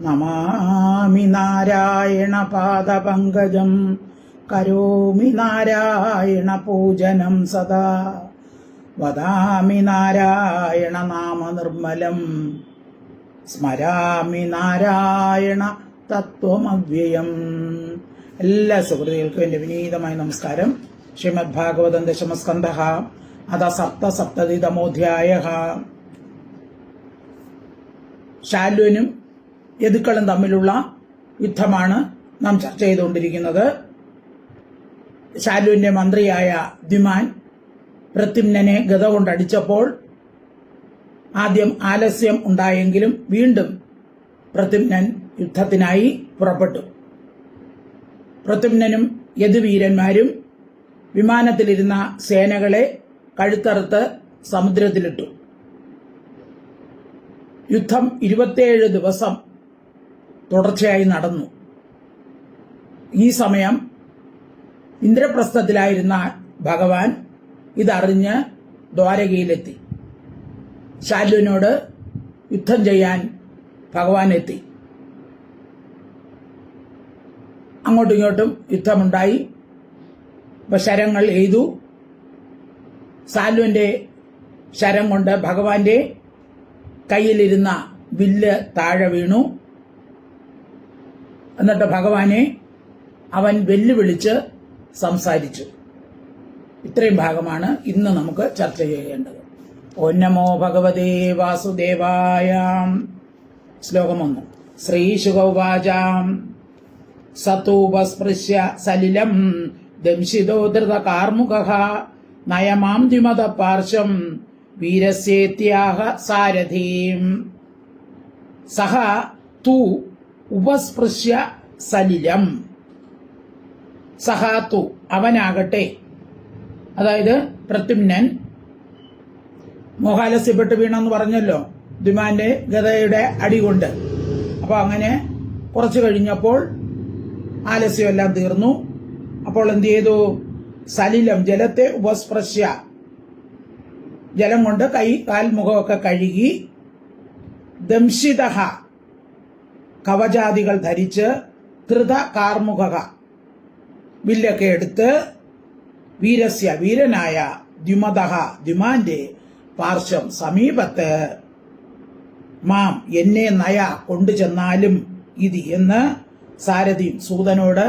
നമാമി നാരായണ പാദപങ്കജം കരോമി നാരായണ പൂജനം സദാ. വദാമി നാരായണ നാമ നിർമ്മലം സ്മരാമി നാരായണ തത്വമവ്യയം. എല്ലാ സുഹൃത്തുക്കൾക്കും എന്റെ വിനീതമായ നമസ്കാരം. ശ്രീമദ് ഭാഗവതം ദശമസ്കന്ധ അത സപ്ത സപ്തതിതമോധ്യായ ശാലുവിനും യദുക്കളും തമ്മിലുള്ള യുദ്ധമാണ് നാം ചർച്ച ചെയ്തുകൊണ്ടിരിക്കുന്നത്. ശാലുവിന്റെ മന്ത്രിയായ ദ്വിമാൻ പ്രത്യുമ്നെ ഗത കൊണ്ടടിച്ചപ്പോൾ ആദ്യം ആലസ്യം ഉണ്ടായെങ്കിലും വീണ്ടും പ്രത്യുമ്നൻ യുദ്ധത്തിനായി പുറപ്പെട്ടു. പ്രത്യുമ്നനും യദുവീരന്മാരും വിമാനത്തിലിരുന്ന സേനകളെ കഴുത്തറുത്ത് സമുദ്രത്തിലിട്ടു. യുദ്ധം ഇരുപത്തിയേഴ് ദിവസം തുടർച്ചയായി നടന്നു. ഈ സമയം ഇന്ദ്രപ്രസ്ഥത്തിലായിരുന്ന ഭഗവാൻ ഇതറിഞ്ഞ് ദ്വാരകയിലെത്തി. ശാലുവിനോട് യുദ്ധം ചെയ്യാൻ ഭഗവാൻ എത്തി അങ്ങോട്ടും ഇങ്ങോട്ടും യുദ്ധമുണ്ടായി. ശരങ്ങൾ എയ്തു. സാലുവിന്റെ ശരം കൊണ്ട് ഭഗവാന്റെ കയ്യിലിരുന്ന വില്ല് താഴെ വീണു. എന്നിട്ട് ഭഗവാനെ അവൻ വെല്ലുവിളിച്ച് സംസാരിച്ചു. ഇത്രയും ഭാഗമാണ് ഇന്ന് നമുക്ക് ചർച്ച ചെയ്യേണ്ടത്. ഓന്നമോ നമോ ഭഗവതേ വാസുദേവായം. ശ്ലോകം ഒന്ന്. ശ്രീശുഗൗവാചാം സതൂപസ്പൃശ്യ സലിലം ദംശിതോ ധൃത കാർമുക നയമാം ദ്വിമത പാർശ്വം വീരസ്യേത്യാഹ സാരഥീം. സഹ തു ഉപസ്പൃശ്യ സലിലം. സഹാത്തു അവനാകട്ടെ. അതായത് പ്രത്യുമ്നൻ. മോഹാലസ്യപ്പെട്ട് വീണെന്ന് പറഞ്ഞല്ലോ ദ്വിമാന്റെ ഗതയുടെ അടികൊണ്ട് അപ്പൊ അങ്ങനെ കുറച്ചു കഴിഞ്ഞപ്പോൾ ആലസ്യമെല്ലാം തീർന്നു. അപ്പോൾ എന്ത് ചെയ്തു? സലിലം ജലത്തെ ഉപസ്പൃശ്യ ജലം കൊണ്ട് കൈ കാൽ മുഖമൊക്കെ കഴുകി ദംശിത കവചാദികൾ ധരിച്ച് ധൃത കാർമുക വില്ലൊക്കെ എടുത്ത് വീരസ്യ വീരനായ ദ്വിമത ദ്വിമാന്റെ പാർശ്വം സമീപത്ത് മാം എന്നെ നയ കൊണ്ടുചെന്നാലും ഇത് എന്ന് സാരഥി സൂതനോട്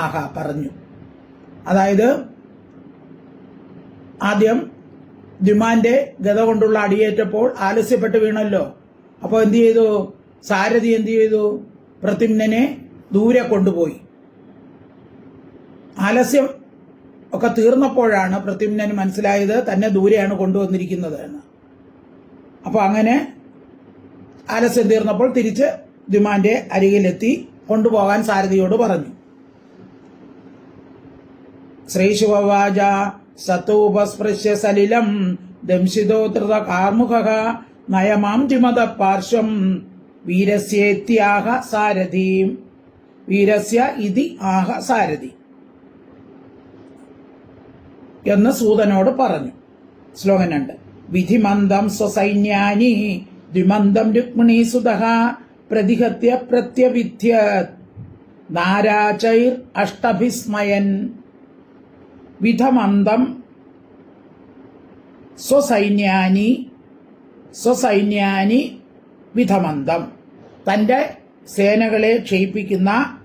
ആഹ പറഞ്ഞു. അതായത് ആദ്യം ദ്വിമാന്റെ ഗത കൊണ്ടുള്ള അടിയേറ്റപ്പോൾ ആലസ്യപ്പെട്ട് വീണല്ലോ. അപ്പോൾ എന്തു ചെയ്തു? സാരഥി എന്ത് ചെയ്തു? പ്രത്യുമ്നനെ ദൂരെ കൊണ്ടുപോയി. ആലസ്യം ഒക്കെ തീർന്നപ്പോഴാണ് പ്രത്യുമ്നന് മനസ്സിലായത് തന്നെ ദൂരെയാണ് കൊണ്ടുവന്നിരിക്കുന്നത് എന്ന്. അപ്പോൾ അങ്ങനെ ആലസ്യം തീർന്നപ്പോൾ തിരിച്ച് ദ്വിമാന്റെ അരികിലെത്തി കൊണ്ടുപോകാൻ സാരഥിയോട് പറഞ്ഞു. ശ്രീശുവാച സത്തോപസ്പൃശ്യ സലിലം ദംശിതോതൃത കാർമുക നയമാം ദ്വിമത പാർശ്വം വീരസ്യേത്യാഹ സാരഥീം. വീരസ്യ ഇതി ആഹ സാരഥി. എന്ന് സൂതനോട് പറഞ്ഞു. ശ്ലോകം രണ്ട്. വിധിമന്ദം സ്വസൈന്യാനി ദ്വിമന്ദം രുക്മിണി സുതഹ പ്രതിഹത്യ പ്രത്യവിധ്യ നാരാചൈർ അഷ്ടഭിസ്മയൻ. വിധമന്ദം സ്വസൈന്യാനി. സ്വസൈന്യാനി വിധമന്തം. തന്റെ സേനകളെ ക്ഷയിപ്പിക്കുന്ന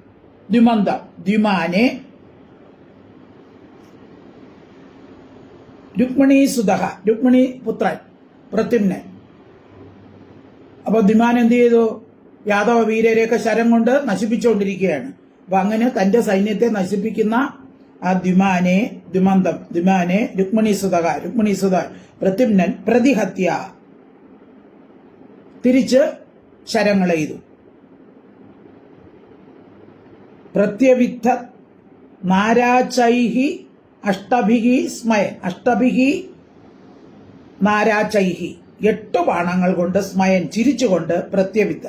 ദ്വിമന്ദം ദ്വിമാനെ. രുക്മിണി സുധഹ. രുക്മിണി പുത്രൻ. പ്രത്യുമ്നൻ. അപ്പൊ ദ്വിമാൻ എന്ത് ചെയ്തു? യാദവ വീരരെയൊക്കെ ശരം കൊണ്ട് നശിപ്പിച്ചുകൊണ്ടിരിക്കുകയാണ്. അപ്പൊ അങ്ങനെ തന്റെ സൈന്യത്തെ നശിപ്പിക്കുന്ന ആ ദ്വിമാനെ ദ്വിമന്തം ദ്വിമാനെ രുക്മിണി സുതക രുക്മിണി സുത പ്രത്യുമ്നൻ പ്രതിഹത്യ. തിരിച്ച് ശരങ്ങൾ ചെയ്തു പ്രത്യവിദ്ധ നാരാചൈഹി അഷ്ടഭിഹി സ്മയൻ അഷ്ടഭിഹി നാരാചൈഹി. എട്ട് ബാണങ്ങൾ കൊണ്ട് സ്മയൻ ചിരിച്ചുകൊണ്ട് പ്രത്യവിദ്ധ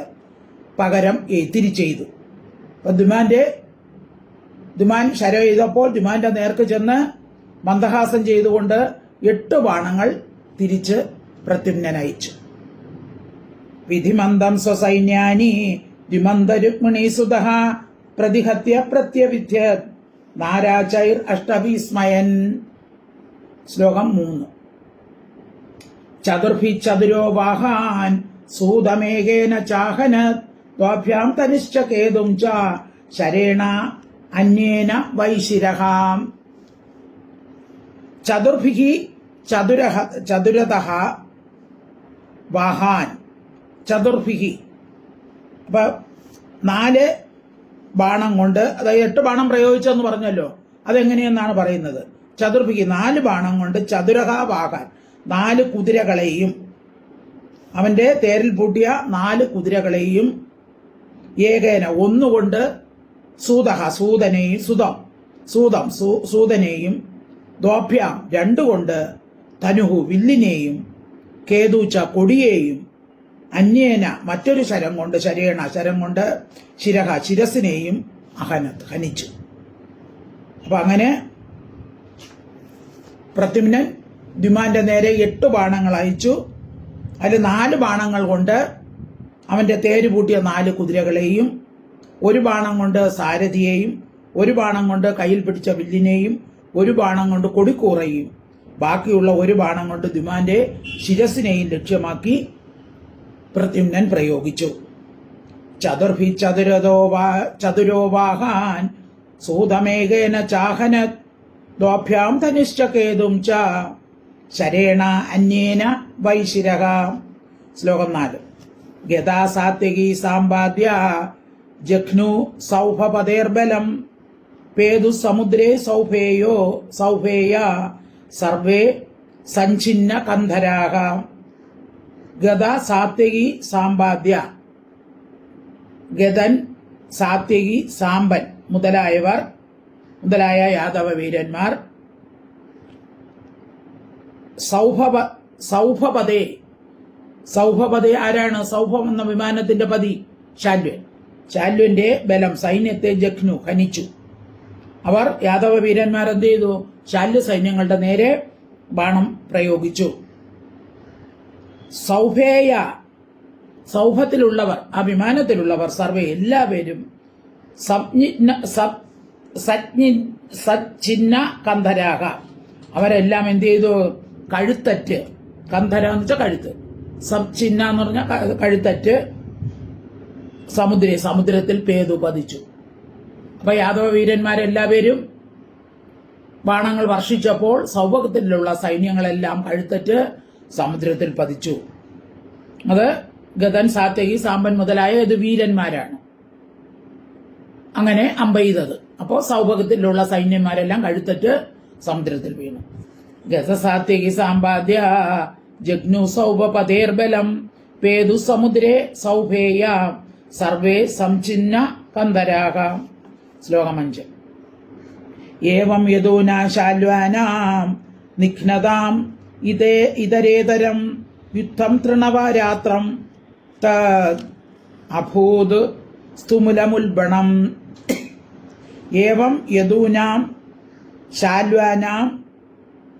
പകരം തിരിച്ചെയ്തു. ദുമാന്റെ ദുമാൻ ശര ചെയ്തപ്പോൾ ദുമാന്റെ നേർക്ക് ചെന്ന് മന്ദഹാസം ചെയ്തുകൊണ്ട് എട്ട് ബാണങ്ങൾ തിരിച്ച് പ്രത്യുമ്നൻ അയച്ചു വിധിമന്ദം സ്വസൈന്യാനി ദ്വിമന്ദ രുക്മിണി സുത പ്രതിഹത്യ പ്രത്യവിദ്യ നാരാചൈർ അഷ്ടഭീസ്മയൻ ശ്ലോകം മൂന്ന്. ചതുർഭി ചതുരോ വാഹാൻ സൂതമേകേന ചാഹന ദ്വാഭ്യാം തനിശ്ച കേതും ച ശരേണ അന്യേന വൈശിരഹാം. ചതുർഭിഹി ചതുരഹ ചതുരത വാഹാൻ. ചതുർഭിഹി അപ്പൊ നാല് ബാണം കൊണ്ട് അതായത് എട്ട് ബാണം പ്രയോഗിച്ചെന്ന് പറഞ്ഞല്ലോ അതെങ്ങനെയെന്നാണ് പറയുന്നത്? ചതുർഭിക്ക് നാല് ബാണം കൊണ്ട് ചതുരഹ വാഹാൻ. നാല് കുതിരകളെയും അവന്റെ തേരിൽ പൂട്ടിയ നാല് കുതിരകളെയും ഏകേന ഒന്നുകൊണ്ട് സൂതഹ സൂതനെയും സുതം. സൂതം സൂതനെയും ദോഭ്യാം രണ്ടുകൊണ്ട് തനുഹു വില്ലിനെയും കേതൂച്ച കൊടിയെയും അന്യേന മറ്റൊരു ശരം കൊണ്ട് ശരേണ ശരം കൊണ്ട് ശിരഹ ശിരസിനെയും അഹനത്ത് ഹനിച്ചു. അപ്പൊ അങ്ങനെ പ്രത്യുമ്നൻ ദ്വിമാന്റെ നേരെ എട്ട് ബാണങ്ങൾ അയച്ചു. അതിൽ നാല് ബാണങ്ങൾ കൊണ്ട് അവന്റെ തേര് പൂട്ടിയ നാല് കുതിരകളെയും ഒരു ബാണം കൊണ്ട് സാരഥിയെയും ഒരു ബാണം കൊണ്ട് കയ്യിൽ പിടിച്ച വില്ലിനെയും ഒരു ബാണം കൊണ്ട് കൊടിക്കൂറയും. ബാക്കിയുള്ള ഒരു ബാണം കൊണ്ട് ദുമാന്റെ ശിരസിനെയും ലക്ഷ്യമാക്കി പ്രത്യുമ്നൻ പ്രയോഗിച്ചു. ചതുർഭി ചതുരോ വാഹാൻ സൂതമേകേന ചാഹന ദ്വാഭ്യാം തനിശ്ചകേതും ച ശരേണ അന്യേന വൈശിരക ശ്ലോകം നാല്. ഗതാ സാത്വികി സാമ്പാദ്യ ജഘ്നു സൗഭപതേർബലം പേതു സമുദ്രേ സൗഭേയോ സൗഭേയ സർവേ സഞ്ചിന്ന കന്ധരാഹ. ഗത സാത്യകി സാമ്പാദ്യ. ഗതൻ സാത്യകി സാമ്പൻ മുതലായവർ മുതലായ യാദവ വീരന്മാർ. സൗഭവ സൗഭപതേ സൗഭപതേ ആരാണ്? സൗഭം എന്ന വിമാനത്തിന്റെ പതി ശാല്വൻ ശാല്വന്റെ ബലം സൈന്യത്തെ ജഖ്നു ഖനിച്ചു. അവർ യാദവ വീരന്മാർ എന്ത് ചെയ്തു? ശാല്യ സൈന്യങ്ങളുടെ നേരെ ബാണം പ്രയോഗിച്ചു. സൗഭേയ സൗഭത്തിലുള്ളവർ ആ വിമാനത്തിലുള്ളവർ സർവേ എല്ലാവരും സച്ചിന്ന കന്ധരാക. അവരെല്ലാം എന്ത് ചെയ്തു? കഴുത്തറ്റ്. കന്ധര എന്ന് വെച്ചാൽ കഴുത്ത്. സബ്ചിന്ന എന്ന് പറഞ്ഞാൽ കഴുത്തറ്റ്. സമുദ്ര സമുദ്രത്തിൽ പേതു പതിച്ചു. അപ്പൊ യാദവ വീരന്മാരെല്ലാവരും ബാണങ്ങൾ വർഷിച്ചപ്പോൾ സൗഭാഗത്തിലുള്ള സൈന്യങ്ങളെല്ലാം കഴുത്തറ്റ് സമുദ്രത്തിൽ പതിച്ചു. അത് ഗതൻ സാത്യകി സാമ്പൻ മുതലായ ഇത് വീരന്മാരാണ്. അങ്ങനെ അമ്പെയ്തത്. അപ്പോൾ സൗഭാഗത്തിലുള്ള സൈന്യന്മാരെല്ലാം കഴുത്തറ്റ് സമുദ്രത്തിൽ വീണു. ഗതസാത്യകി സാമ്പാദ്യ ജഗ്നു സൗഭപതേർബലം പേതു സമുദ്രേ സൗഭേയ സർവേ സംചിന്ന കന്ധരാഹ ശ്ലോകമഞ്ച് ഏവം യദൂനാശാല്വാനാം നിഘ്നതാം ഇതേ ഇതരേതരം. യുദ്ധം തൃണവാരാത്രം. അഭൂത് സ്തുമുലമുൽബണം. ഏവം യദൂനാം ശാല്വാനാം.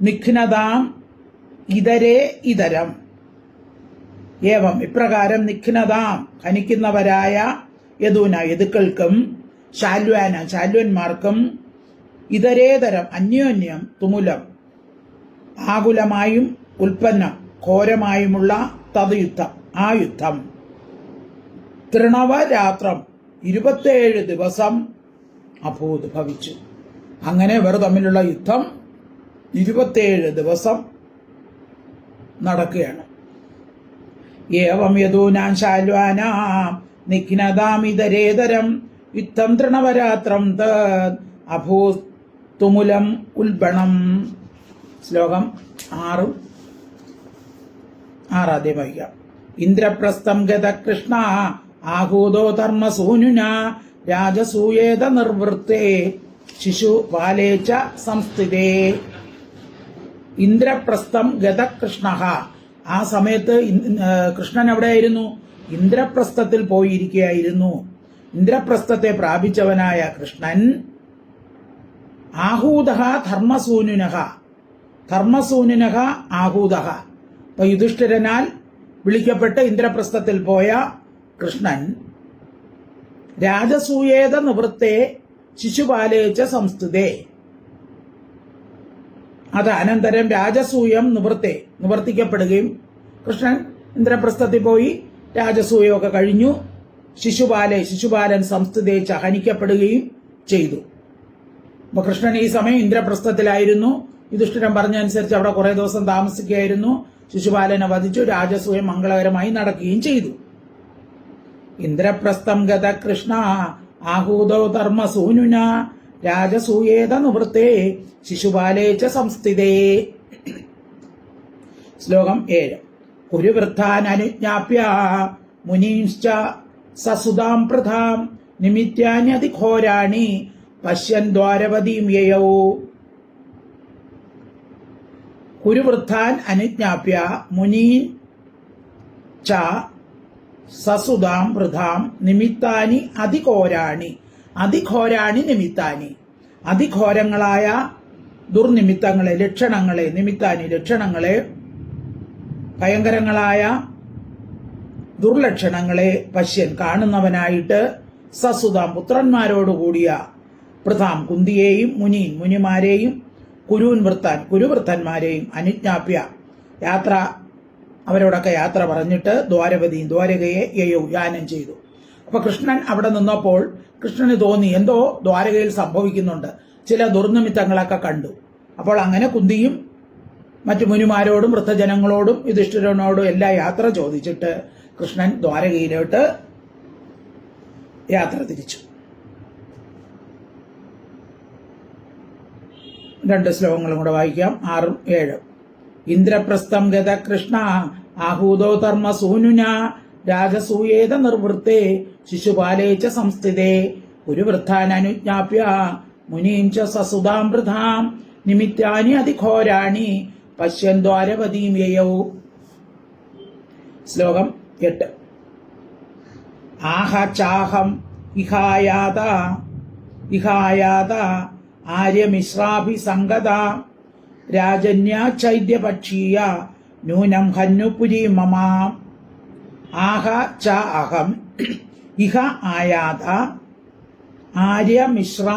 നിഘ്നതാം ഇതരേ ഇതരം. ഏവം ഇപ്രകാരം നിഖിനതാം ഖനിക്കുന്നവരായ യദൂന യദുക്കൾക്കും ശാല്വാന ശാല്വന്മാർക്കും ഇതരേതരം അന്യോന്യം തുമുലം ആകുലമായും ഉൽപ്പന്നം ഘോരമായുമുള്ള തത് യുദ്ധം ആ യുദ്ധം തൃണവരാത്രം ഇരുപത്തേഴ് ദിവസം അഭൂത് ഭവിച്ചു. അങ്ങനെ ഇവർ തമ്മിലുള്ള യുദ്ധം ഇരുപത്തേഴ് ദിവസം നടക്കുകയാണ്. ഏവം യദൂനാൻ ശാല്വാനാം നിഘ്നതാമിതരേതരം യുദ്ധം തൃണവരാത്രം തദ് അഭൂ തുമുലം ഉൽബണം. ശ്ലോകം ആറും. ആറാദ്യം വഹിക്കാം ഇന്ദ്രപ്രസ്ഥം ഗത കൃഷ്ണ ആഹൂതോ ധർമ്മസൂനുന രാജസൂയേത നിർവൃത്തേ ശിശു ബാലേച്ച സംസ്ഥിതേ. ഇന്ദ്രപ്രസ്ഥം ഗതകൃഷ്ണ ആ സമയത്ത് കൃഷ്ണൻ എവിടെയായിരുന്നു ഇന്ദ്രപ്രസ്ഥത്തിൽ പോയിരിക്കുകയായിരുന്നു ഇന്ദ്രപ്രസ്ഥത്തെ പ്രാപിച്ചവനായ കൃഷ്ണൻ ആഹൂത ധർമ്മസൂനുനഹ. ധർമ്മസൂനുനഹ ആഹൂതഹ. അപ്പൊ യുധിഷ്ഠിരനാൽ വിളിക്കപ്പെട്ട് ഇന്ദ്രപ്രസ്ഥത്തിൽ പോയ കൃഷ്ണൻ രാജസൂയേത നിവൃത്തെ ശിശുപാലേച്ച സംസ്ഥിതേ അത് അനന്തരം രാജസൂയം നിവർത്തി നിവർത്തിക്കപ്പെടുകയും കൃഷ്ണൻ ഇന്ദ്രപ്രസ്ഥത്തിൽ പോയി രാജസൂയമൊക്കെ കഴിഞ്ഞു. ശിശുപാലെ ശിശുപാലൻ സംസ്ഥിതി ഹനിക്കപ്പെടുകയും ചെയ്തു. അപ്പൊ കൃഷ്ണൻ ഈ സമയം ഇന്ദ്രപ്രസ്ഥത്തിലായിരുന്നു. യുധിഷ്ഠിരൻ പറഞ്ഞനുസരിച്ച് അവിടെ കുറെ ദിവസം താമസിക്കുകയായിരുന്നു. ശിശുപാലനെ വധിച്ചു രാജസൂയം മംഗളകരമായി നടക്കുകയും ചെയ്തു. ഇന്ദ്രപ്രസ്ഥം ഗത കൃഷ്ണ ആഹൂതോ ധർമ്മസൂനുന രാജസൂയേത നിവൃത്തേ ശിശുപാലേ ച സംസ്ഥിതേ. ശ്ലോകം ഏഴ്. കുരുവൃദ്ധാൻ അനുജ്ഞാപ്യ മുനീംശ്ച സസുതാം പ്രധാം നിമിത്യാന്യതിഘോരാണി പശ്യൻ ദ്വാരവതീം യയൗ. കുരുവൃദ്ധാൻ അനുജ്ഞാപ്യ മുനീൻ ച സസുതാം വൃഥാം നിമിത്താനി അതിഘോരാണി അതിഘോരാണി നിമിത്താനി. അതിഘോരങ്ങളായ ദുർനിമിത്തങ്ങളെ ലക്ഷണങ്ങളെ നിമിത്താനി ലക്ഷണങ്ങളെ ഭയങ്കരങ്ങളായ ദുർലക്ഷണങ്ങളെ പശ്യൻ കാണുന്നവനായിട്ട് സസുതാം പുത്രന്മാരോടുകൂടിയ പ്രധാം കുന്തിയെയും മുനീൻ മുനിമാരെയും കുരുൻ വൃത്താൻ കുരുവൃത്തന്മാരെയും അനുജ്ഞാപ്യ. യാത്ര അവരോടൊക്കെ യാത്ര പറഞ്ഞിട്ട് ദ്വാരപതിയും ദ്വാരകയെ യയോ യാനം ചെയ്തു. അപ്പൊ കൃഷ്ണൻ അവിടെ നിന്നപ്പോൾ കൃഷ്ണന് തോന്നി എന്തോ ദ്വാരകയിൽ സംഭവിക്കുന്നുണ്ട്. ചില ദുർനിമിത്തങ്ങളൊക്കെ കണ്ടു. അപ്പോൾ അങ്ങനെ കുന്തിയും മറ്റു മുനിമാരോടും വൃദ്ധജനങ്ങളോടും യുധിഷ്ഠിരനോടും എല്ലാ യാത്ര ചോദിച്ചിട്ട് കൃഷ്ണൻ ദ്വാരകയിലോട്ട് യാത്ര തിരിച്ചു. രണ്ട് ശ്ലോകങ്ങളും കൂടെ വായിക്കാം. ആറും ഏഴും. ഇന്ദ്രപ്രസ്ഥം ഗത കൃഷ്ണ ആഹൂതോ ധർമ്മ സൂനുന രാജസൂയേത നിർവൃത്തെ ശിശുപാലേ ച സംസ്ഥിതേ. ഒരു വൃദ്ധാനനുജ്ഞാപ്യ മുനീം ച സസുതാം വൃഥാം നിമിത്താനി അതിഘോരാണി പശ്യൻ ദ്വാരപതീം യയൗ. ശ്ലോകം എട്ട്. ആഹ ചാഹം ഇഹായാത ഇഹായാത ആര്യമിശ്രാഭിസംഗത രാജന്യ ചൈദ്യപക്ഷീയ നൂനം ഹന്നുപുരി മമ. ആഹ ച അഹം ഇഹ ആയാത ആര്യമിശ്ര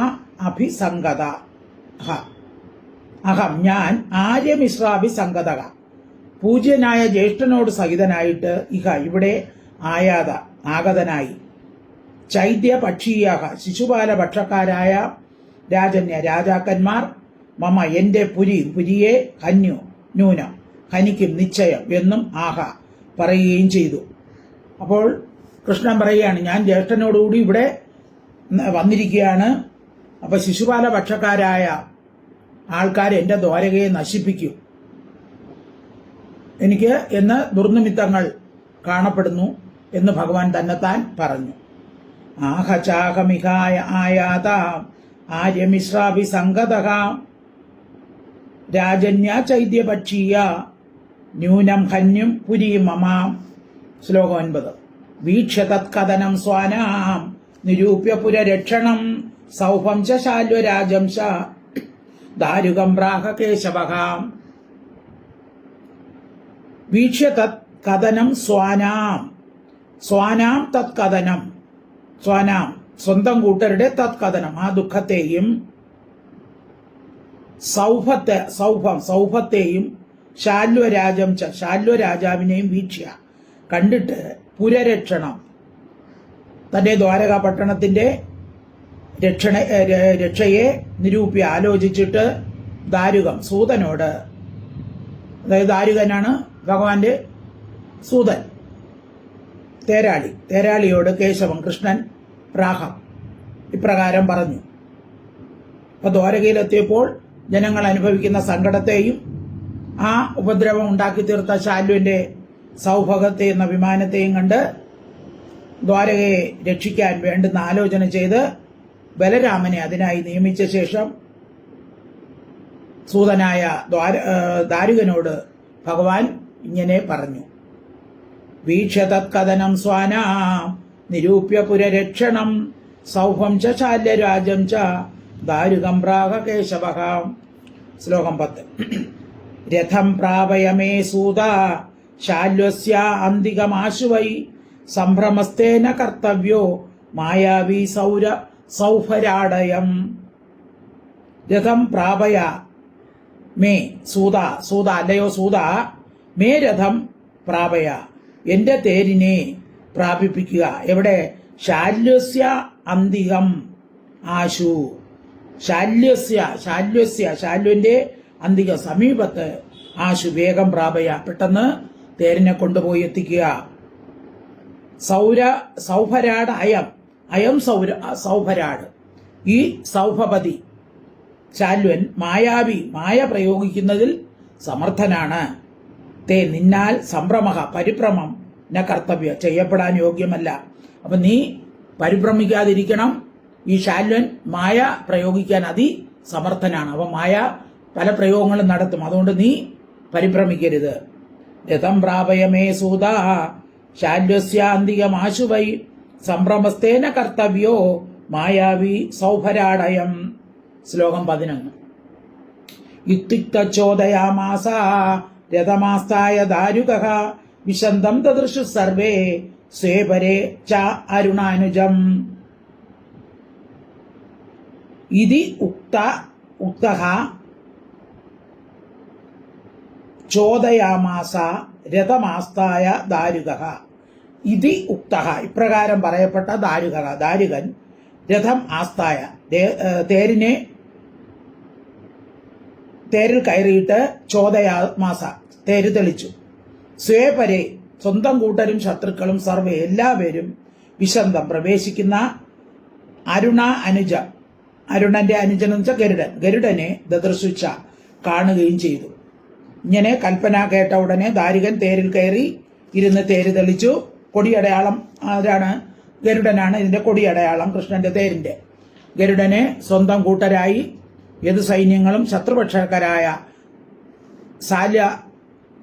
അഭിസംഗത. അഹം ഞാൻ ആര്യമിശ്രാഭിസംഗത പൂജ്യനായ ജ്യേഷ്ഠനോട് സഹിതനായിട്ട് ഇഹ ഇവിടെ ആയാത ആഗതനായി. ചൈദ്യ പക്ഷീയ ശിശുപാല പക്ഷക്കാരായ രാജന്യ രാജാക്കന്മാർ മമ എന്റെ പുരി പുരിയെ ഹന്യു ന്യൂനം ഹനിക്കും നിശ്ചയം എന്നും ആഹ പറയുകയും ചെയ്തു. അപ്പോൾ കൃഷ്ണൻ പറയുകയാണ് ഞാൻ ജ്യേഷ്ഠനോടുകൂടി ഇവിടെ വന്നിരിക്കുകയാണ്. അപ്പൊ ശിശുപാല പക്ഷക്കാരായ ആൾക്കാർ എന്റെ ദ്വാരകയെ നശിപ്പിക്കും. എനിക്ക് എന്ന് ദുർനിമിത്തങ്ങൾ കാണപ്പെടുന്നു എന്ന് ഭഗവാൻ താൻ പറഞ്ഞു. ആഹചാഹമിഹായ ആയാത ആര്യമിശ്രാഭിസംഗത രാജന്യ ചൈത്യപക്ഷീയ ന്യൂനം ഹന്യും പുരി മമാം ശ്ലോകം ഒൻപത് വീക്ഷ്യ തത്കഥനം സ്വാനാം. നിരൂപ്യ പുരരക്ഷണം സൗഭം ച ശാല്വരാജം ദാരുകം പ്രാഹ കേശവഹാം വീക്ഷ്യ തത് കഥനം സ്വാനാം. സ്വാനാം തത് കഥനം സ്വാനാം. സ്വന്തം കൂട്ടരുടെ തത് കഥനം ആ ദുഃഖത്തെയും സൗഭത്തെ സൗഭം സൗഭത്തെയും ശാല്വരാജം ച ശാല്വരാജാവിനെയും വീക്ഷ്യ. കണ്ടിട്ട് പുരരക്ഷണം. തന്റെ ദ്വാരക പട്ടണത്തിന്റെ രക്ഷണ രക്ഷയെ നിരൂപ്യ ആലോചിച്ചിട്ട് ദാരുകം സൂതനോട്. അതായത് ദാരുകനാണ് ഭഗവാന്റെ സൂതൻ. തേരാളി തേരാളിയോട് കേശവൻ കൃഷ്ണൻ പ്രാഹം ഇപ്രകാരം പറഞ്ഞു. അപ്പൊ ദ്വാരകയിലെത്തിയപ്പോൾ ജനങ്ങൾ അനുഭവിക്കുന്ന സങ്കടത്തെയും ആ ഉപദ്രവം ഉണ്ടാക്കി തീർത്ത ശാലുവിന്റെ സൗഭഗത്തെ എന്ന വിമാനത്തെയും കണ്ട് ദ്വാരകയെ രക്ഷിക്കാൻ വേണ്ടുന്ന ആലോചന ചെയ്ത് ബലരാമനെ അതിനായി നിയമിച്ച ശേഷം സൂതനായ ദ്വാര ദാരുകനോട് ഭഗവാൻ ഇങ്ങനെ പറഞ്ഞു. വീക്ഷതത്കഥനം സ്വാന നിരൂപ്യ പുരരക്ഷണം സൗഭം ച ശാല്യരാജം ച ദാരുകം പ്രാഹ ശ്ലോകം പത്ത്. രഥം പ്രാപയമേ സൂത ശാല്വസ്യ അന്തികമാശുവൈ. സംഭ്രമസ്തേന കർത്തവ്യോ മായാവി സൗര സൗഭരാടയം. രഥം പ്രാപയ. മേ സൂത സൂത അല്ലയോ സൂത മേ രഥം പ്രാപയ. എന്റെ തേരിനെ പ്രാപിപ്പിക്കുക. എവിടെ? ശാല്യസ്യ അന്തികം ആശു. ശാല്യസ്യ ശാല്യസ്യ ശാല്യന്റെ അന്തിക സമീപത്ത് ആശു വേഗം പ്രാപയ. പെട്ടെന്ന് തേരിനെ കൊണ്ടുപോയി എത്തിക്കുക. സൗര സൗഭരാട് അയം. അയം സൗര സൗഭരാട്. ഈ സൗഭപതി ശാല്വൻ മായാവി മായ പ്രയോഗിക്കുന്നതിൽ സമർത്ഥനാണ്. തേ നിന്നാൽ സംഭ്രമഹ പരിഭ്രമം ന കർത്തവ്യ ചെയ്യപ്പെടാൻ യോഗ്യമല്ല. അപ്പൊ നീ പരിഭ്രമിക്കാതിരിക്കണം. ഈ ശാല്വൻ മായ പ്രയോഗിക്കാൻ അതി സമർത്ഥനാണ്. അപ്പൊ മായ പല പ്രയോഗങ്ങളും നടത്തും. അതുകൊണ്ട് നീ പരിഭ്രമിക്കരുത്. രഥം പ്രാപയമേ സൂതാ ശാല്വസ്യാന്തികമാശു വൈ സംഭ്രമസ്തേന കർത്തവ്യോ മായാവി സൗഭരാടയം ശ്ലോകം പതിനൊന്ന്. യുക്തിക്തച്ചോദയാമാസ രഥമാസ്തായ ദാരുക വിശന്തം ദദൃശു സർവേ സ്വേപരെ ച അരുണാനുജം ഇതി ഉക്ത ഉക്തഃ ചോദയാമാസ രഥമാസ്തായ ദാരുക ഇതി ഉക്ത ഇപ്രകാരം പറയപ്പെട്ട ദാരുക ദാരുകൻ രഥം ആസ്തായ. തേരിനെ തേരിൽ കയറിയിട്ട് ചോദയാമാസ തേര് തെളിച്ചു. സ്വേപരെ സ്വന്തം കൂട്ടരും ശത്രുക്കളും സർവേ എല്ലാവരും വിശന്തം. പ്രവേശിക്കുന്ന അരുണ അനുജ അരുണന്റെ അനുജൻ എന്ന് വെച്ചാൽ ഗരുഡൻ. ഗരുഡനെ ദദർശിച്ച കാണുകയും ചെയ്തു. ഇങ്ങനെ കൽപ്പന കേട്ട ഉടനെ ദാരികൻ തേരിൽ കയറി ഇരുന്ന് തേര് തെളിച്ചു. കൊടിയടയാളം ആരാണ്? ഗരുഡനാണ്. ഇതിന്റെ കൊടിയടയാളം കൃഷ്ണന്റെ തേരിന്റെ. ഗരുഡനെ സ്വന്തം കൂട്ടരായി. ഏത് സൈന്യങ്ങളും ശത്രുപക്ഷക്കാരായ സാല്യ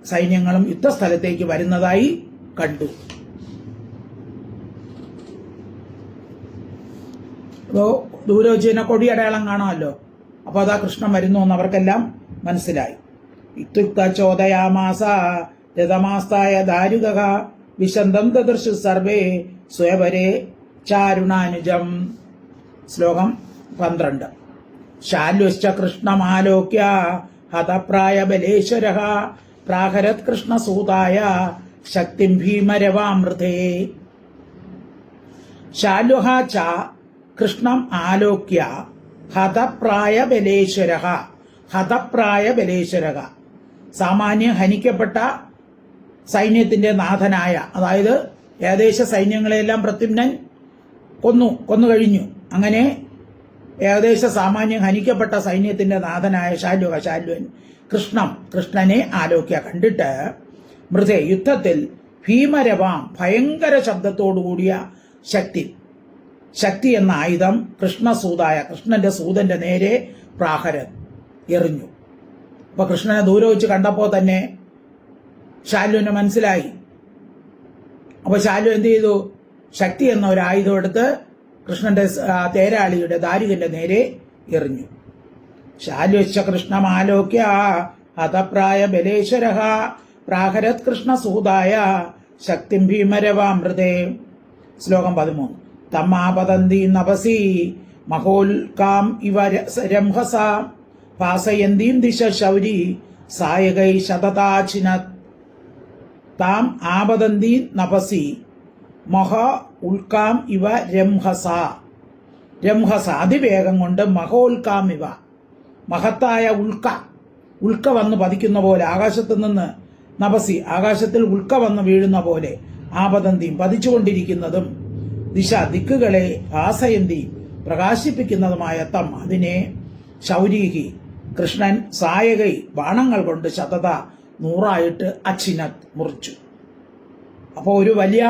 സൈന്യങ്ങളും യുദ്ധസ്ഥലത്തേക്ക് വരുന്നതായി കണ്ടു. അപ്പോ ദൂരെ കൊടിയടയാളം കാണാമല്ലോ. അപ്പോൾ അതാ കൃഷ്ണൻ വരുന്നു എന്ന് അവർക്കെല്ലാം മനസ്സിലായി. ഇത്യുക്ത ചോദയാമാസ രഥമാസ്തായ ദാരുക വിശന്തം ദദർശു സർവേ സ്വയവരെ ചാരുണാനുജം. ശ്ലോകം പന്ത്രണ്ട്. ശാല്യുശ്ച കൃഷ്ണമാലോക്യ ഹതപ്രായ ബലേശ്വര പ്രാഹരത് കൃഷ്ണസൂതായ ശക്തിം ഭീമരവാമൃതേ. ശാലുഹ ച കൃഷ്ണം ആലോക്യ ഹതപ്രായ ബലേശ്വര ഹതപ്രായ ബലേശ്വര സാമാന്യം ഹനിക്കപ്പെട്ട സൈന്യത്തിന്റെ നാഥനായ അതായത് ഏകദേശ സൈന്യങ്ങളെല്ലാം പ്രത്യുമ്നൻ കൊന്നു കൊന്നു കഴിഞ്ഞു. അങ്ങനെ ഏകദേശ സാമാന്യം ഹനിക്കപ്പെട്ട സൈന്യത്തിന്റെ നാഥനായ ശാല്വക ശാല്വൻ കൃഷ്ണം കൃഷ്ണനെ ആലോക്യ കണ്ടിട്ട് മൃത യുദ്ധത്തിൽ ഭീമരവാം ഭയങ്കര ശബ്ദത്തോടുകൂടിയ ശക്തി ശക്തി എന്ന ആയുധം കൃഷ്ണസൂതായ കൃഷ്ണന്റെ സൂതന്റെ നേരെ പ്രാഹരൻ എറിഞ്ഞു. അപ്പൊ കൃഷ്ണനെ ദൂരെ വെച്ച് കണ്ടപ്പോൾ തന്നെ ശാലുവിന് മനസ്സിലായി. അപ്പൊ ശാലു എന്ത് ചെയ്തു? ശക്തി എന്ന ഒരു ആയുധം എടുത്ത് കൃഷ്ണന്റെ തേരാളിയുടെ ദാരികന്റെ നേരെ എറിഞ്ഞു. ശാലുശ്ച കൃഷ്ണമാലോക്യ അതപ്രായ ബലേശ്വര പ്രാഹരത് കൃഷ്ണ കൃഷ്ണസൂതായ ശക്തിം ഭീമരവാമൃതേ. ശ്ലോകം പതിമൂന്ന്. തമ്മാപതന്തി നപസി മഹോൽകാം ഇവ രംഹസ. ഭാസയന്തീം ദിശ ശൗരി സായകൈ ശതതാചിന താം ആപതന്തി നപസി മഹ ഉൽക്കാം ഇവ രംഹസ. രംഹസ. അതിവേഗം കൊണ്ട് മഹോൽക്കാം ഇവ. മഹത്തായ ഉൽക്ക ഉൽക്ക വന്ന് പതിക്കുന്ന പോലെ ആകാശത്ത് നിന്ന് നപസി. ആകാശത്തിൽ ഉൽക്ക വന്ന് വീഴുന്ന പോലെ ആപതന്തിയും പതിച്ചുകൊണ്ടിരിക്കുന്നതും ദിശ ദിക്കുകളെ ഭാസയന്തി പ്രകാശിപ്പിക്കുന്നതുമായ തം. അതിനെ ശൗരീഹി. കൃഷ്ണൻ സായകൈ ബാണങ്ങൾ കൊണ്ട് ശതത നൂറായിട്ട് അച്ചിനത് മുറിച്ചു. അപ്പോൾ ഒരു വലിയ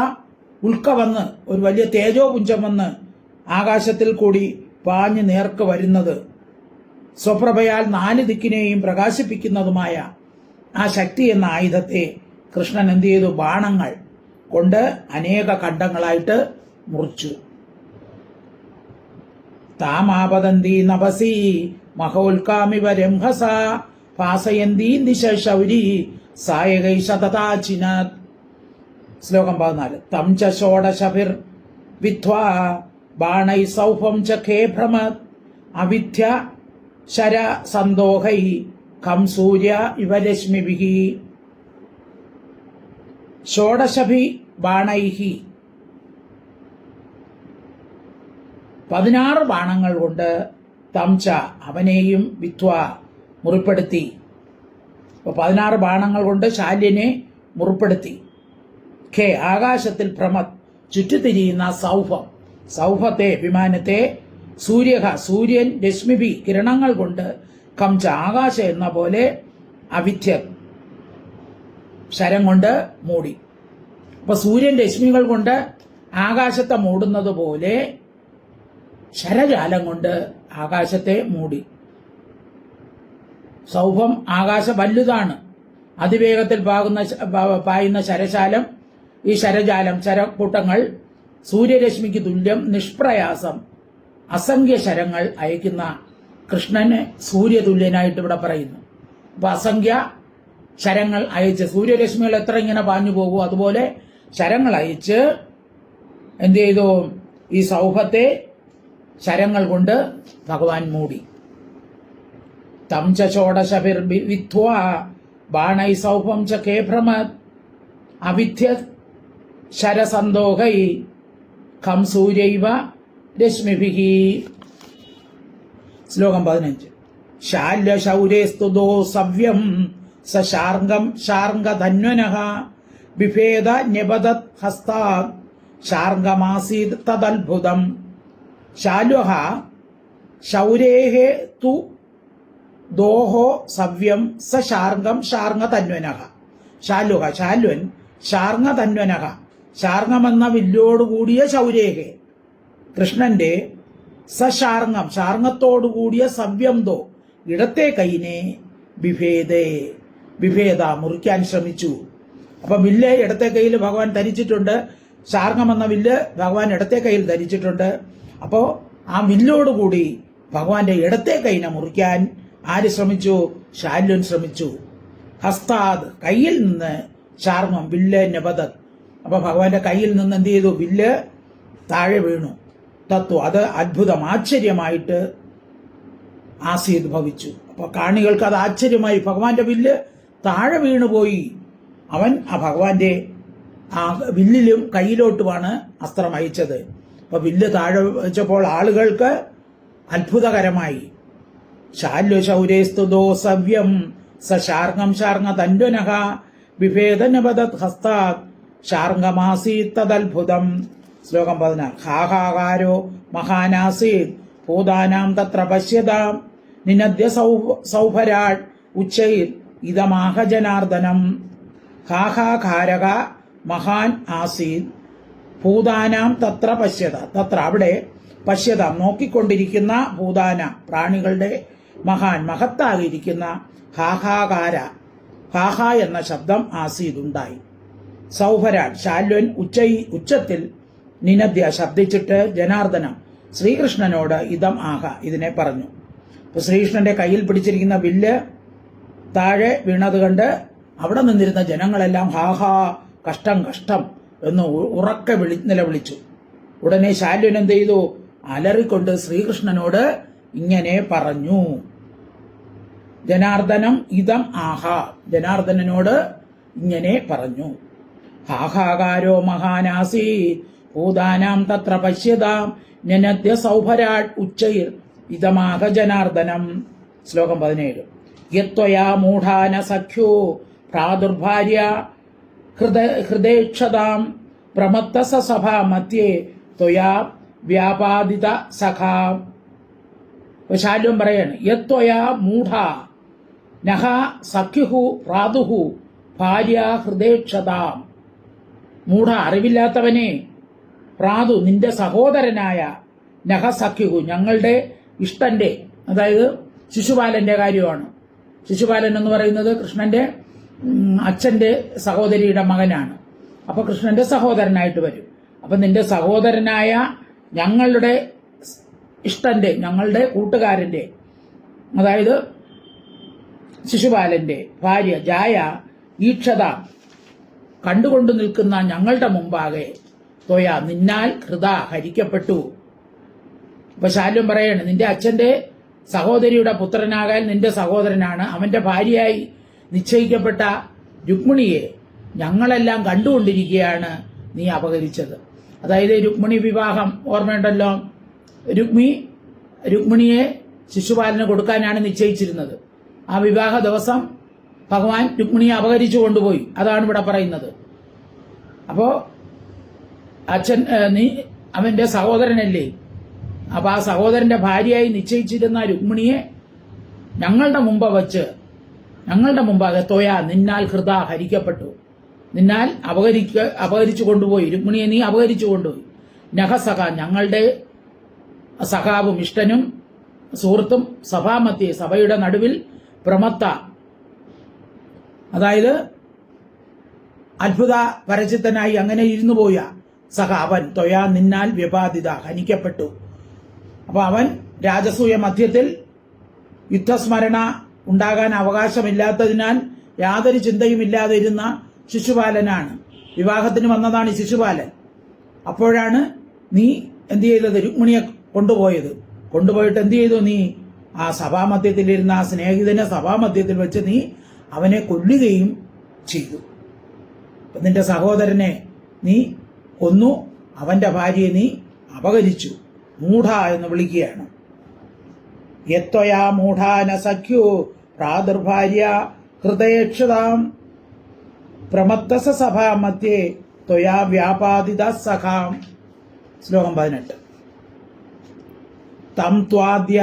ഉൽക്ക വന്ന് ഒരു വലിയ തേജോപുഞ്ചം വന്ന് ആകാശത്തിൽ കൂടി പാഞ്ഞു നേർക്ക് വരുന്നത് സ്വപ്രഭയാൽ നാല് ദിക്കിനെയും പ്രകാശിപ്പിക്കുന്നതുമായ ആ ശക്തി എന്ന ആയുധത്തെ കൃഷ്ണൻ എന്ത് ചെയ്തു? ബാണങ്ങൾ കൊണ്ട് അനേക ഖണ്ഡങ്ങളായിട്ട് മുറിച്ചു. താമാപതന്തി നപസി മഹോൽക്കാമിവ രംഹസ പാസയന്തീം ദിശ ശൗരി സായകൈ ശതതാചിനാത്. ശ്ലോകം പതിനാല്. തം ച ഷോഡശഭിർ വിധ്വാ ബാണൈ സൗഭം ച ഭ്രമ അവിദ്യ ശര സന്തോഹൈ ഖം സൂര്യ ഇവരശ്മിഭി ഷോഡശഭി ബാണൈഹി. പതിനാറ് ബാണങ്ങൾ കൊണ്ട് തംച അവനെയും വിത്വ മുറിപ്പെടുത്തി. അപ്പൊ പതിനാറ് ബാണങ്ങൾ കൊണ്ട് ശാല്യനെ മുറിപ്പെടുത്തി. ഖേ ആകാശത്തിൽ ഭ്രമത് ചുറ്റിത്തിരിയുന്ന സൗഭം. സൗഭത്തെ വിമാനത്തെ സൂര്യഹ സൂര്യൻ രശ്മിഭി കിരണങ്ങൾ കൊണ്ട് കംച ആകാശ എന്ന പോലെ അവിദ്യ ശരം കൊണ്ട് മൂടി. അപ്പൊ സൂര്യൻ രശ്മികൾ കൊണ്ട് ആകാശത്തെ മൂടുന്നത് പോലെ ശരജാലം കൊണ്ട് ആകാശത്തെ മൂടി. സൗഭം ആകാശ വലുതാണ്. അതിവേഗത്തിൽ പാകുന്ന പായുന്ന ശരശാലം ഈ ശരജാലം ശരക്കൂട്ടങ്ങൾ സൂര്യരശ്മിക്ക് തുല്യം നിഷ്പ്രയാസം അസംഖ്യ ശരങ്ങൾ അയക്കുന്ന കൃഷ്ണന് സൂര്യതുല്യനായിട്ട് ഇവിടെ പറയുന്നു. അപ്പൊ അസംഖ്യ ശരങ്ങൾ അയച്ച് സൂര്യരശ്മികൾ എത്ര ഇങ്ങനെ പാഞ്ഞു പോകും? അതുപോലെ ശരങ്ങൾ അയച്ച് എന്ത് ചെയ്തു? ഈ സൗഭത്തെ ശരങ്ങൾ കൊണ്ട് ഭഗവാൻ മൂടി. തം ച വിധ്വാ ബാണൈ സൗഭം ച കേഭ്രമത് അവിദ്യ ശരസന്തോഹൈ കംസൂര്യൈവ രശ്മിഭിः. ശ്ലോകം പതിനഞ്ച്. ശാല്യ ശൗരേസ്തുതോ സവ്യം സ ശാർഗം ശാർഗധന്വനഃ ബിഭേദ ന്യപതത് ഹസ്താ ശാർഗമാസീത് തദത്ഭുതം. ശാല്വഃ ശൗരേഹേ തു ദോഹോ സവ്യം സ ശാർഗം ശാർങ്ങതന്വനഃ ശാലുഹ ശാല്വൻ ശാർങ്ങതന്വനഃ ശാർങ്ങമെന്ന വില്ലോടുകൂടിയ ശൗരേഹെ. കൃഷ്ണന്റെ സശാർങ്ങം ശാർങ്ങത്തോടുകൂടിയ സവ്യം ദോ. ഇടത്തെ കൈനെ വിഭേദേ. വിഭേദ മുറിക്കാൻ ശ്രമിച്ചു. അപ്പൊ വില്ല് ഇടത്തെ കയ്യിൽ ഭഗവാൻ ധരിച്ചിട്ടുണ്ട്. എന്ന വില്ല് ഭഗവാൻ ഇടത്തെ കയ്യിൽ ധരിച്ചിട്ടുണ്ട്. അപ്പോ ആ വില്ലോടുകൂടി ഭഗവാന്റെ ഇടത്തെ കൈന മുറിക്കാൻ ആര് ശ്രമിച്ചു? ശാല്യൻ ശ്രമിച്ചു. ഹസ്താദ് കയ്യിൽ നിന്ന് ചാർമം വില്ല് നബദത് അപ്പോൾ ഭഗവാന്റെ കയ്യിൽ നിന്ന് എന്ത് ചെയ്തു? വില്ല് താഴെ വീണു. തത്വം അത് അത്ഭുതം ആശ്ചര്യമായിട്ട് ആസീത് ഭവിച്ചു അപ്പോൾ കാണികൾക്ക് അത് ആശ്ചര്യമായി. ഭഗവാന്റെ വില്ല് താഴെ വീണുപോയി. അവൻ ആ ഭഗവാന്റെ ആ വില്ലിലും കയ്യിലോട്ടുമാണ് അസ്ത്രം അയച്ചത് അപ്പൊ വില്ല് താഴെ വെച്ചപ്പോൾ ആളുകൾക്ക് അത്ഭുതകരമായി. ശാല്യ ശൗരേസ്തുതോ സവ്യം സ ശാർങ്ങം ശാർങ്ങ തന്വനഹ വിഭേദനപദത് ഹസ്താത് ശാർങ്ങമാസീത്തദത്ഭുതം ശ്ലോകം പതിനാറ്. ഹാഹാകാരോ മഹാനാസീത് ഭൂതാനാം തത്ര പശ്യതാം നിനദ്യ സൗഭരാട് ഉച്ചയിൽ ഇതമാഹ ജനാർദ്ദനം. ഹാഹാകാരക മഹാൻ ആസീത് ഭൂതാനാം തത്ര പശ്യത. തത്ര അവിടെ പശ്യത. നോക്കിക്കൊണ്ടിരിക്കുന്ന ഭൂതാന പ്രാണികളുടെ മഹാൻ മഹത്തായിരിക്കുന്ന ഹാഹാകാര. ഹാഹ എന്ന ശബ്ദം ആസീതുണ്ടായി സൗഭരാൻ ശാല്വൻ ഉച്ച ഉച്ചത്തിൽ നിനദ്യ ശബ്ദിച്ചിട്ട് ജനാർദ്ദനം. ശ്രീകൃഷ്ണനോട് ഇതം ആഹ ഇതിനെ പറഞ്ഞു. അപ്പൊ ശ്രീകൃഷ്ണന്റെ കയ്യിൽ പിടിച്ചിരിക്കുന്ന വില്ല് താഴെ വീണത് കണ്ട് അവിടെ നിന്നിരുന്ന ജനങ്ങളെല്ലാം ഹാഹാ കഷ്ടം കഷ്ടം. എന്ന് ഉറക്ക വിളി നിലവിളിച്ചു. ഉടനെ ശാല്യൻ എന്ത് ചെയ്തു? അലറിക്കൊണ്ട് ശ്രീകൃഷ്ണനോട് ഇങ്ങനെ പറഞ്ഞു. ജനാർദ്ദനം ഇതം ആഹ. ജനാർദ്ദനോട് ഇങ്ങനെ പറഞ്ഞു. ഹാഹാകാരോ മഹാനാസി. ഭൂതാനാം തത്ര പശ്യതാം. നനദ്യ സൗഭരാട് ഉച്ചൈർ. ഇതമാഹ ജനാർദ്ദനം. ശ്ലോകം പതിനേഴ്. യത്വയാ മൂഢാന സഖ്യോ. പ്രാദുർഭാര്യ ഹൃദ ഹൃദയക്ഷതാം പ്രമത്ത സഭ മധ്യേ ത്വയാ വ്യാപാദിത സഖാ. ശാല്യം പറയാണ് യത്വയാ മൂഢ നഹ സഖ്യുഹു പ്രാതുഹു ഭാര്യ ഹൃദയക്ഷതാം. മൂഢ അറിവില്ലാത്തവനെ പ്രാതു നിന്റെ സഹോദരനായ നഹ സഖ്യുഹു ഞങ്ങളുടെ ഇഷ്ടന്റെ അതായത് ശിശുപാലന്റെ കാര്യമാണ്. ശിശുപാലൻ എന്ന് പറയുന്നത് കൃഷ്ണന്റെ അച്ഛന്റെ സഹോദരിയുടെ മകനാണ്. അപ്പൊ കൃഷ്ണന്റെ സഹോദരനായിട്ട് വരും. അപ്പൊ നിന്റെ സഹോദരനായ ഞങ്ങളുടെ ഇഷ്ടന്റെ ഞങ്ങളുടെ കൂട്ടുകാരന്റെ അതായത് ശിശുപാലന്റെ ഭാര്യ ജായ ഈക്ഷത കണ്ടുകൊണ്ടു നിൽക്കുന്ന ഞങ്ങളുടെ മുമ്പാകെ തോയ നിന്നാൽ ഹൃദ ഹരിക്കപ്പെട്ടു. അപ്പൊ ശാല്യം പറയാണ് നിന്റെ അച്ഛന്റെ സഹോദരിയുടെ പുത്രനാകാൻ നിന്റെ സഹോദരനാണ് അവന്റെ ഭാര്യയായി നിശ്ചയിക്കപ്പെട്ട രുക്മിണിയെ ഞങ്ങളെല്ലാം കണ്ടുകൊണ്ടിരിക്കുകയാണ് നീ അപകരിച്ചത് അതായത് രുക്മിണി വിവാഹം ഓർമ്മയുണ്ടല്ലോ? രുക്മി രുക്മിണിയെ ശിശുപാലന് കൊടുക്കാനാണ് നിശ്ചയിച്ചിരുന്നത്. ആ വിവാഹ ദിവസം ഭഗവാൻ രുക്മിണിയെ അപകരിച്ചു കൊണ്ടുപോയി. അതാണ് ഇവിടെ പറയുന്നത്. അപ്പോ അച്ഛൻ നീ അവന്റെ സഹോദരനല്ലേ? അപ്പൊ ആ സഹോദരന്റെ ഭാര്യയായി നിശ്ചയിച്ചിരുന്ന രുക്മിണിയെ ഞങ്ങളുടെ മുമ്പ് വച്ച് ഞങ്ങളുടെ മുമ്പാകെ തോയ നിന്നാൽ ഹൃദ ഹരിക്കപ്പെട്ടു. നിന്നാൽ അപഹരിക്ക അപഹരിച്ചു കൊണ്ടുപോയി. രുക്മിണിയെ നീ അപഹരിച്ചു കൊണ്ടുപോയി. നഖസഖ ഞങ്ങളുടെ സഖാവും ഇഷ്ടനും സുഹൃത്തും സഭാമധ്യേ സഭയുടെ നടുവിൽ പ്രമത്ത. അതായത് അത്ഭുത പരചിത്തനായി അങ്ങനെ ഇരുന്നു പോയ സഹ അവൻ തൊയാ നിന്നാൽ വ്യപാതിത ഹനിക്കപ്പെട്ടു. അപ്പൊ അവൻ രാജസൂയ മധ്യത്തിൽ യുദ്ധസ്മരണ ഉണ്ടാകാൻ അവകാശമില്ലാത്തതിനാൽ യാതൊരു ചിന്തയുമില്ലാതെ ഇരുന്ന ശിശുപാലനാണ്. വിവാഹത്തിന് വന്നതാണ് ഈ ശിശുപാലൻ. അപ്പോഴാണ് നീ എന്ത് ചെയ്തത്? രുക്മിണിയെ കൊണ്ടുപോയത്. കൊണ്ടുപോയിട്ട് എന്ത് ചെയ്തു നീ? ആ സഭാമധ്യത്തിലിരുന്ന ആ സ്നേഹിതനെ സഭാമധ്യത്തിൽ വെച്ച് നീ അവനെ കൊല്ലുകയും ചെയ്തു. നിന്റെ സഹോദരനെ നീ കൊന്നു. അവന്റെ ഭാര്യയെ നീ അപകരിച്ചു. മൂഢ എന്ന് വിളിക്കുകയാണ്. യത്വയാ മൂഢാന സഖ്യോ? പ്രാദുർഭാര്യ ഹൃദയക്ഷതാം പ്രമത്തസ സഭാ മധ്യേ ത്വയാ വ്യാപാദിത സഖാം. ശ്ലോകം പതിനെട്ട്. തം ത്വാദ്യ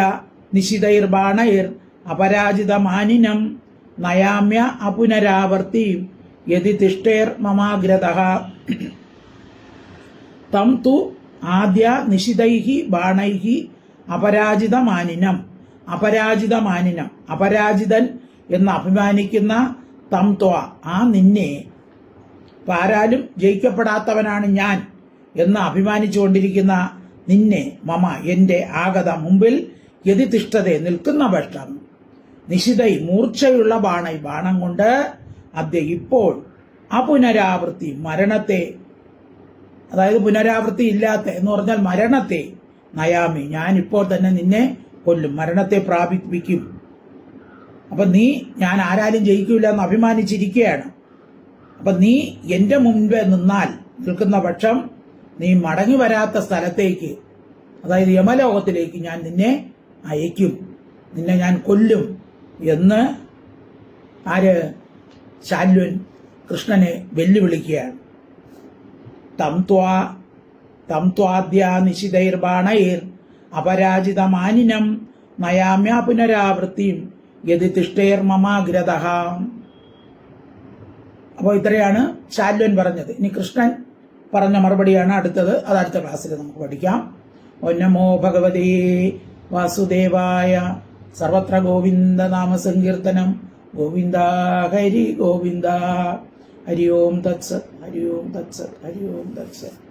നിശിതൈർബാണൈർ അപരാജിതമാനിനം നയാമ്യ അപുനരാവർത്തി യതി തിഷ്ടേർ മമാഗ്രത തം തു ആദ്യ നിശിതൈഹി ബാണൈഹി അപരാജിതമാനിനം അപരാജിതമാനിനം അപരാജിതൻ എന്ന് അഭിമാനിക്കുന്ന തം ത്വ ആ നിന്നെ പാരാലും ജയിക്കപ്പെടാത്തവനാണ് ഞാൻ എന്ന് അഭിമാനിച്ചുകൊണ്ടിരിക്കുന്ന നിന്നെ മമ എന്റെ ആഗത മുമ്പിൽ യതിതിഷ്ഠതെ നിൽക്കുന്ന പക്ഷം നിശിതൈ മൂർച്ചയുള്ള ബാണൈ ബാണം കൊണ്ട് അദ്യ ഇപ്പോൾ അപുനരാവൃത്തി മരണത്തെ അതായത് പുനരാവൃത്തി ഇല്ലാത്ത എന്ന് പറഞ്ഞാൽ മരണത്തെ നയാമി. ഞാൻ ഇപ്പോൾ തന്നെ നിന്നെ കൊല്ലും മരണത്തെ പ്രാപിപ്പിക്കും. അപ്പൊ നീ ഞാൻ ആരാലും ജയിക്കില്ല എന്ന് അഭിമാനിച്ചിരിക്കുകയാണ്. അപ്പൊ നീ എന്റെ മുൻപേ നിന്നാൽ നിൽക്കുന്ന പക്ഷം നീ മടങ്ങി വരാത്ത സ്ഥലത്തേക്ക് അതായത് യമലോകത്തിലേക്ക് ഞാൻ നിന്നെ അയക്കും നിന്നെ ഞാൻ കൊല്ലും എന്ന് ആര്? ശാല്വൻ കൃഷ്ണനെ വെല്ലുവിളിക്കുകയാണ്. തം ത്വാ തം ത്വാദ്യ നിശിതൈർബാണൈർ അപരാജിതമാനിനം നയാമ്യ പുനരാവൃത്തിയും യതി തിഷ്ടേർ മമാഗ്രത അപ്പോൾ ഇത്രയാണ് ശാല്വൻ പറഞ്ഞത്. ഇനി കൃഷ്ണൻ പറഞ്ഞ മറുപടിയാണ് അടുത്തത്. അത് അടുത്ത ക്ലാസ്സിൽ നമുക്ക് പഠിക്കാം. ഒന്നമോ നമോ ഭഗവതേ വാസുദേവായ സർവത്ര ഗോവിന്ദ നാമ സങ്കീർത്തനം ഗോവിന്ദ ഹരി ഗോവിന്ദ. ഹരി ഓം തത്സത് ഹരി ഓം തത്സത് ഹരി ഓം തത്സത്.